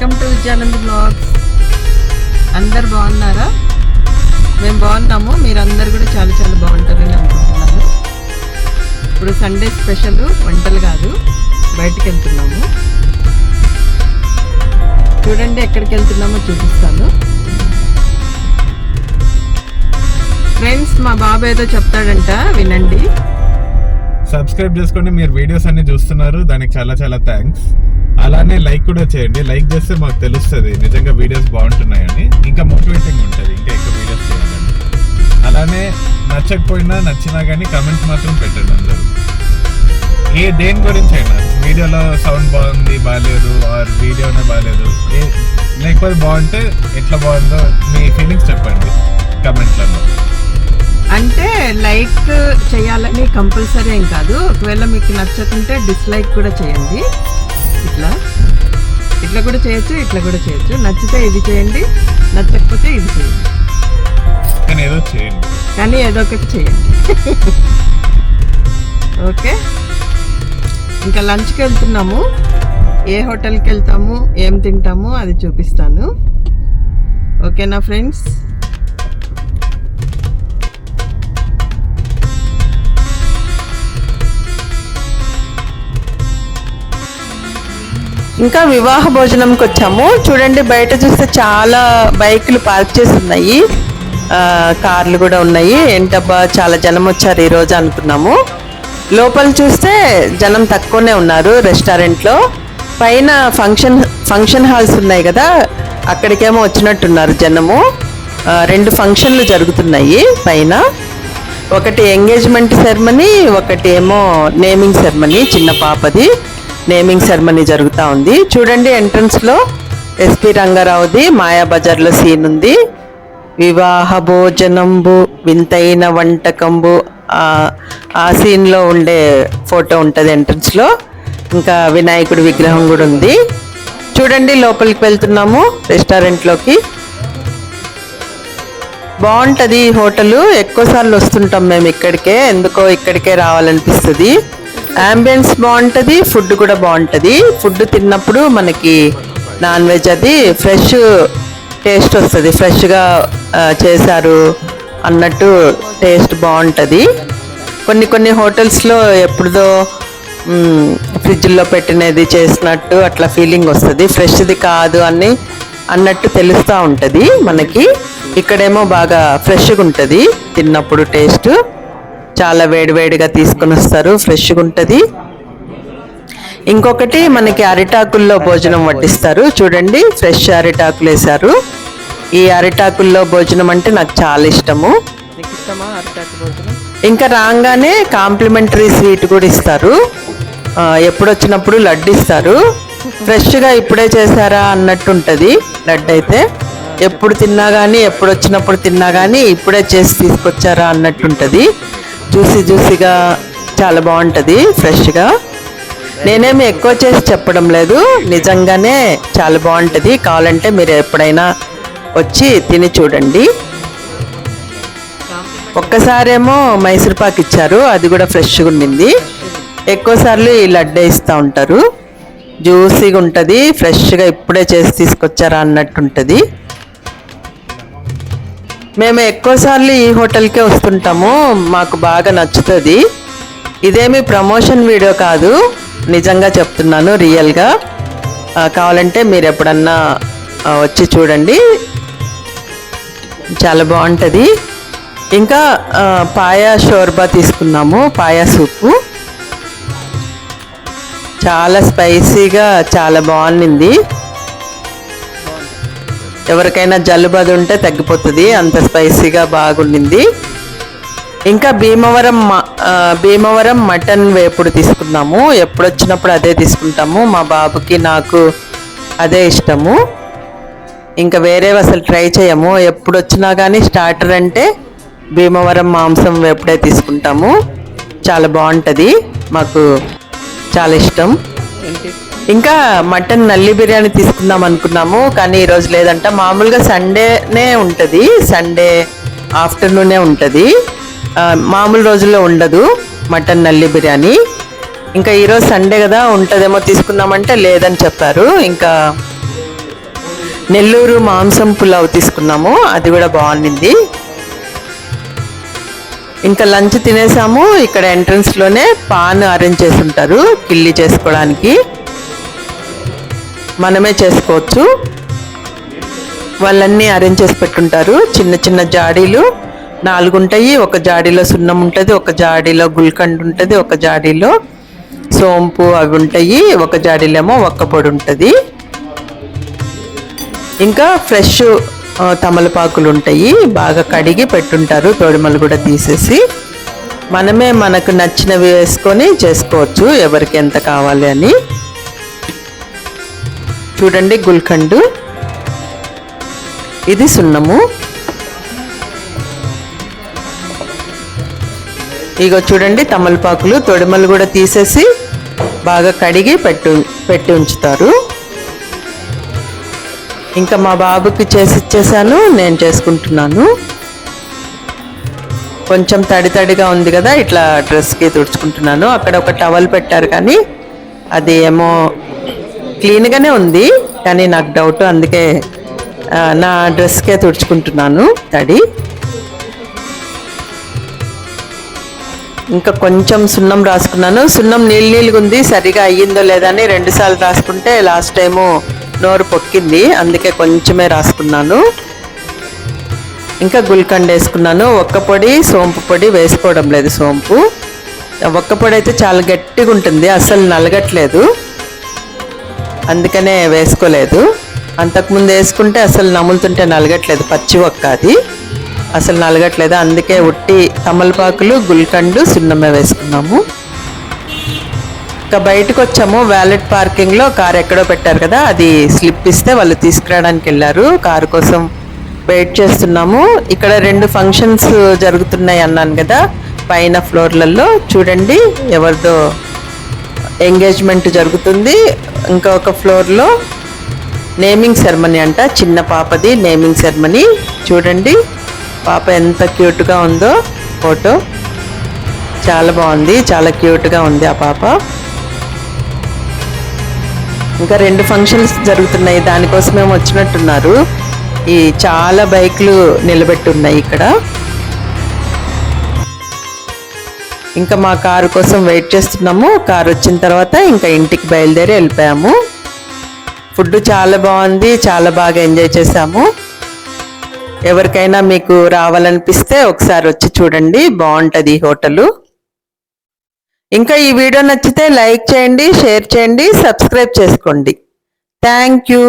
Welcome to Vidyanand blogs. అందరు బాగున్నారా? మేము బాగున్నాము. మీరందరు కూడా చాలా చాలా బాగుంటారని అనుకుంటున్నాను ఇప్పుడు సండే స్పెషల్ వంటలు కాదు. బయటకు వెళ్తున్నాము. చూడండి ఎక్కడికి వెళ్తున్నామో చూపిస్తాను. ఫ్రెండ్స్ మా బాబు ఏదో చెప్తాడంట వినండి. సబ్స్క్రైబ్ చేసుకోండి. మీరు వీడియోస్ అన్ని చూస్తున్నారు. దానికి చాలా చాలా థ్యాంక్స్ అలానే లైక్ కూడా చేయండి. లైక్ చేస్తే మాకు తెలుస్తుంది. నిజంగా వీడియోస్ బాగుంటున్నాయని. ఇంకా మోటివేటింగ్ ఉంటుంది. ఇంకా ఎక్కువ వీడియోస్ చేయాలని. అలానే నచ్చకపోయినా నచ్చినా కానీ కమెంట్స్ మాత్రం పెట్టండి అందరూ ఏ దేని గురించి అయినా. వీడియోలో సౌండ్ బాగుంది బాగాలేదు ఆర్ వీడియోనే బాగాలేదు ఏ లేకపోతే బాగుంటే ఎట్లా బాగుందో మీ ఫీలింగ్స్ చెప్పండి. కమెంట్లలో అంటే లైక్ చేయాలని కంపల్సరీ ఏం కాదు. ఒకవేళ మీకు నచ్చకుంటే డిస్లైక్ కూడా చేయండి. ఇట్లా. ఇట్లా కూడా చేయొచ్చు ఇట్లా కూడా చేయొచ్చు. నచ్చితే ఇది చేయండి నచ్చకపోతే ఇది చేయండి. కానీ ఏదో చేయండి. కానీ ఏదో ఒకటి చేయండి. ఓకే? ఇంకా లంచ్కి వెళ్తున్నాము. ఏ హోటల్కి వెళ్తాము ఏం తింటాము అది చూపిస్తాను. ఓకేనా ఫ్రెండ్స్? ఇంకా వివాహ భోజనంకి వచ్చాము. చూడండి బయట చూస్తే చాలా బైకులు పార్క్ చేసి ఉన్నాయి. కార్లు కూడా ఉన్నాయి. ఏంటబ్బా చాలా జనం వచ్చారు ఈరోజు అనుకున్నాము. లోపల చూస్తే జనం తక్కువనే ఉన్నారు రెస్టారెంట్లో. పైన ఫంక్షన్ ఫంక్షన్ హాల్స్ ఉన్నాయి కదా అక్కడికేమో వచ్చినట్టున్నారు జనము. రెండు ఫంక్షన్లు జరుగుతున్నాయి పైన. ఒకటి ఎంగేజ్మెంట్ సెరమనీ ఒకటి ఏమో నేమింగ్ సెరమనీ చిన్న పాపది. నేమింగ్ సెరమనీ జరుగుతూ ఉంది. చూడండి ఎంట్రన్స్లో ఎస్పి రంగారావుది మాయాబజార్లో సీన్ ఉంది. వివాహ భోజనంబు వింతైన వంటకంబు ఆ సీన్లో ఉండే ఫోటో ఉంటుంది ఎంట్రన్స్లో ఇంకా వినాయకుడి విగ్రహం కూడా ఉంది. చూడండి లోపలికి వెళ్తున్నాము రెస్టారెంట్లోకి బాగుంటుంది హోటలు హోటల్. ఎక్కువ సార్లు వస్తుంటాం మేము ఇక్కడికే. ఎందుకో ఇక్కడికే రావాలనిపిస్తుంది. అంబియన్స్ బాగుంటుంది ఫుడ్ కూడా బాగుంటుంది. ఫుడ్ తిన్నప్పుడు మనకి నాన్ వెజ్ అది ఫ్రెష్ టేస్ట్ వస్తుంది. ఫ్రెష్గా చేశారు అన్నట్టు టేస్ట్ బాగుంటుంది. కొన్ని కొన్ని హోటల్స్లో ఎప్పుడుదో ఫ్రిడ్జ్లో పెట్టినది చేసినట్టు అట్లా ఫీలింగ్ వస్తుంది. ఫ్రెష్ది కాదు అని అన్నట్టు తెలుస్తూ ఉంటుంది మనకి. ఇక్కడేమో బాగా ఫ్రెష్గా ఉంటుంది తిన్నప్పుడు టేస్ట్ చాలా వేడివేడిగా తీసుకొని వస్తారు ఫ్రెష్గా ఉంటుంది. ఇంకొకటి మనకి అరిటాకుల్లో భోజనం వడ్డిస్తారు. చూడండి ఫ్రెష్ అరిటాకులు వేశారు. ఈ అరిటాకుల్లో భోజనం అంటే నాకు చాలా ఇష్టము. ఇంకా రాగానే కాంప్లిమెంటరీ స్వీట్ కూడా ఇస్తారు. ఎప్పుడు వచ్చినప్పుడు లడ్డు ఇస్తారు. ఫ్రెష్గా ఇప్పుడే చేశారా అన్నట్టు ఉంటుంది లడ్డు అయితే. ఎప్పుడు తిన్నా కానీ ఎప్పుడు వచ్చినప్పుడు తిన్నా కానీ ఇప్పుడే చేసి తీసుకొచ్చారా అన్నట్టు ఉంటుంది జ్యూసీ జ్యూసీగా చాలా బాగుంటుంది ఫ్రెష్గా. నేనేమి ఎక్కువ చేసి చెప్పడం లేదు నిజంగానే చాలా బాగుంటుంది. కావాలంటే మీరు ఎప్పుడైనా వచ్చి తిని చూడండి. ఒక్కసారేమో మైసూర్ పాక్ ఇచ్చారు అది కూడా ఫ్రెష్గా ఉండింది. ఎక్కువసార్లు ఈ లడ్డే ఇస్తూ ఉంటారు. జ్యూసీగా ఉంటుంది ఫ్రెష్గా ఇప్పుడే చేసి తీసుకొచ్చారా అన్నట్టు ఉంటుంది. మేము ఎక్కువసార్లు ఈ హోటల్కే వస్తుంటాము. మాకు బాగా నచ్చుతుంది. ఇదేమి ప్రమోషన్ వీడియో కాదు. నిజంగా చెప్తున్నాను రియల్గా. కావాలంటే మీరు ఎప్పుడన్నా వచ్చి చూడండి. చాలా బాగుంటుంది. ఇంకా పాయా షోర్బా తీసుకున్నాము పాయా సూపు. చాలా స్పైసీగా చాలా బాగుంది ఎవరికైనా జలుబది ఉంటే తగ్గిపోతుంది అంత స్పైసీగా బాగుండింది. ఇంకా భీమవరం భీమవరం మటన్ వేపుడు తీసుకున్నాము. ఎప్పుడు వచ్చినప్పుడు అదే తీసుకుంటాము. మా బాబుకి నాకు అదే ఇష్టము. ఇంకా వేరేవి అసలు ట్రై చేయము. ఎప్పుడు వచ్చినా కానీ స్టార్టర్ అంటే భీమవరం మాంసం వేపుడే తీసుకుంటాము. చాలా బాగుంటుంది. మాకు చాలా ఇష్టం. ఇంకా మటన్ నల్లి బిర్యానీ తీసుకుందాం అనుకున్నాము కానీ ఈరోజు లేదంట. మామూలుగా సండేనే ఉంటుంది. సండే ఆఫ్టర్నూనే ఉంటుంది. మామూలు రోజుల్లో ఉండదు మటన్ నల్లి బిర్యానీ. ఇంకా ఈరోజు సండే కదా ఉంటుందేమో తీసుకుందామంటే లేదని చెప్పారు. ఇంకా నెల్లూరు మాంసం పులావ్ తీసుకున్నాము అది కూడా బాగుండింది. ఇంకా లంచ్ తినేసాము ఇక్కడ ఎంట్రన్స్లోనే పాన్ అరేంజ్ చేసి ఉంటారు కిల్లి చేసుకోవడానికి. మనమే చేసుకోవచ్చు. వాళ్ళన్నీ అరేంజ్ చేసి పెట్టుంటారు. చిన్న చిన్న జాడీలు నాలుగు ఉంటాయి ఒక జాడీలో సున్నం ఉంటుంది ఒక జాడీలో గుల్కండ్ ఉంటుంది ఒక జాడీలో సోంపు అవి ఉంటాయి ఒక జాడీలో ఏమో ఒక్క పొడి ఉంటుంది ఇంకా ఫ్రెష్ తమలపాకులు ఉంటాయి బాగా కడిగి పెట్టుంటారు. తోడిమలు కూడా తీసేసి మనమే మనకు నచ్చినవి వేసుకొని చేసుకోవచ్చు. ఎవరికి ఎంత కావాలి అని. చూడండి గుల్కండు. ఇది సున్నము. ఇగో చూడండి తమలపాకులు తొడిమలు కూడా తీసేసి బాగా కడిగి పెట్టు పెట్టి ఉంచుతారు. ఇంకా మా బాబుకి చేసి ఇచ్చేసాను నేను చేసుకుంటున్నాను. కొంచెం తడి తడిగా ఉంది కదా ఇట్లా డ్రెస్కి తుడుచుకుంటున్నాను. అక్కడ ఒక టవల్ పెట్టారు కానీ అది ఏమో క్లీన్గానే ఉంది కానీ నాకు డౌట్ అందుకే నా డ్రెస్కే తుడుచుకుంటున్నాను తడి ఇంకా కొంచెం సున్నం రాసుకున్నాను. సున్నం నీళ్ళు నీళ్ళుగా ఉంది సరిగా అయ్యిందో లేదా అని రెండుసార్లు రాసుకుంటే లాస్ట్ టైము నోరు పొక్కింది అందుకే కొంచెమే రాసుకున్నాను. ఇంకా గుల్కండ్ వేసుకున్నాను. ఒక్క పొడి సోంపు పొడి వేసుకోవడం లేదు సోంపు. ఒక్క పొడి అయితే చాలా గట్టిగా ఉంటుంది అస్సలు నలగట్లేదు. అందుకనే వేసుకోలేదు. అంతకుముందు వేసుకుంటే అసలు నములుతుంటే నలగట్లేదు పచ్చి ఒక్క అది. అసలు నలగట్లేదు అందుకే ఉట్టి తమలపాకులు గుల్కండు సున్నమే వేసుకున్నాము. ఇంకా బయటకు వచ్చాము వ్యాలెట్ పార్కింగ్లో కార్ ఎక్కడో పెట్టారు కదా అది స్లిప్ ఇస్తే వాళ్ళు తీసుకురావడానికి వెళ్ళారు కారు కోసం వెయిట్ చేస్తున్నాము. ఇక్కడ రెండు ఫంక్షన్స్ జరుగుతున్నాయి అన్నాను కదా పైన ఫ్లోర్లలో. చూడండి ఎవరిదో ఎంగేజ్మెంట్ జరుగుతుంది. ఇంకా ఒక ఫ్లోర్లో నేమింగ్ సెరమనీ అంట చిన్న పాపది నేమింగ్ సెరమనీ. చూడండి పాప ఎంత క్యూట్గా ఉందో ఫోటో. చాలా బాగుంది చాలా క్యూట్గా ఉంది ఆ పాప. ఇంకా రెండు ఫంక్షన్స్ జరుగుతున్నాయి దానికోసమే వచ్చినట్టున్నారు. ఈ చాలా బైక్లు నిలబెట్టి ఉన్నాయి ఇక్కడ. ఇంకా మా కారు కోసం వెయిట్ చేస్తున్నాము. కారు వచ్చిన తర్వాత ఇంకా ఇంటికి బయలుదేరి వెళ్ళిపోయాము. ఫుడ్ చాలా బాగుంది చాలా బాగా ఎంజాయ్ చేసాము ఎవరికైనా మీకు రావాలనిపిస్తే ఒకసారి వచ్చి చూడండి బాగుంటుంది ఈ హోటలు. ఇంకా ఈ వీడియో నచ్చితే లైక్ చేయండి షేర్ చేయండి సబ్స్క్రైబ్ చేసుకోండి. Thank you.